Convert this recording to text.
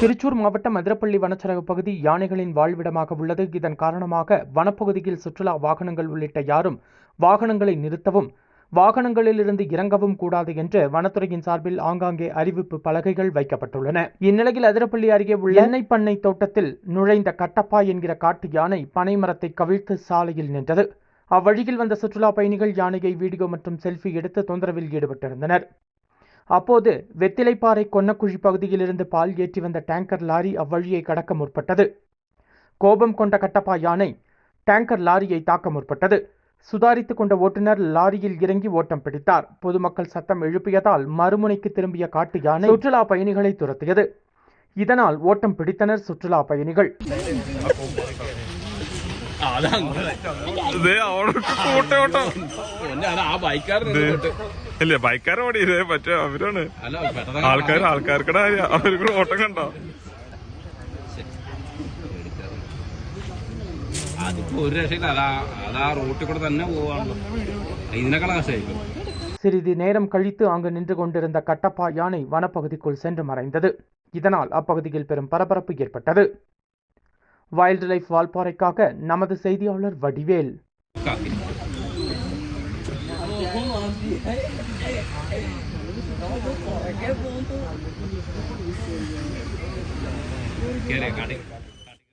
திருச்சூர் மாவட்டம் மதுரப்பள்ளி வனச்சரக பகுதி யானைகளின் வாழ்விடமாக உள்ளது. இதன் காரணமாக வனப்பகுதியில் சுற்றுலா வாகனங்கள் உள்ளிட்ட யாரும் வாகனங்களை நிறுத்தவும் வாகனங்களிலிருந்து இறங்கவும் கூடாது என்று வனத்துறையின் சார்பில் ஆங்காங்கே அறிவிப்பு பலகைகள் வைக்கப்பட்டுள்ளன. இந்நிலையில் அதிரப்பள்ளி அருகே உள்ள எண்ணெய் பண்ணை தோட்டத்தில் நுழைந்த கட்டப்பா என்கிற காட்டு யானை பனைமரத்தை கவிழ்த்து சாலையில் நின்றது. அவ்வழியில் வந்த சுற்றுலா பயணிகள் யானையை வீடியோ மற்றும் செல்ஃபி எடுத்து தொந்தரவில் ஈடுபட்டிருந்தனர். அப்போது வெத்திலைப்பாறை கொன்னக்குழி பகுதியிலிருந்து பால் ஏற்றி வந்த டேங்கர் லாரி அவ்வழியை கடக்க முற்பட்டது. கோபம் கொண்ட கட்டப்பா யானை டேங்கர் லாரியை தாக்க முற்பட்டது. சுதாரித்துக் கொண்ட ஓட்டுநர் லாரியில் இறங்கி ஓட்டம் பிடித்தார் பொதுமக்கள் சத்தம் எழுப்பியதால் மறுமுனைக்கு திரும்பிய காட்டு யானை சுற்றுலா பயணிகளை துரத்தியது இதனால் ஓட்டம் பிடித்தனர் சுற்றுலா பயணிகள் ഇത് അവർക്ക് കൂട്ടോട്ടം എന്നെ അത് ആ ബൈക്കാരൻ ഇല്ല ബൈക്കാരെ ഓടി ഇതേ പറ്റും അവരാണ് അല്ല പെട്ടെന്ന് ആൾക്കാർ ആൾക്കാർക്കടെ കാര്യം അവർക്ക് ഓട്ടം കണ്ടോ അതിപ്പോ ഒരു രക്ഷയില്ല അതാ അതാ റൂട്ടിൽ കൂടെ തന്നെ പോവാണല്ലോ ഇതിനേക്കാൾ കഷ്ടമായിരിക്കും சிறிது நேரம் கழித்து அங்கு நின்று கொண்டிருந்த கட்டப்பா யானை வனப்பகுதிக்குள் சென்று மறைந்தது இதனால் அப்பகுதியில் பெரும் பரபரப்பு ஏற்பட்டது வைல்ட் லைஃப் வால்பாறைக்காக நமது செய்தியாளர் வடிவேல் കേറിയ കാട്ടി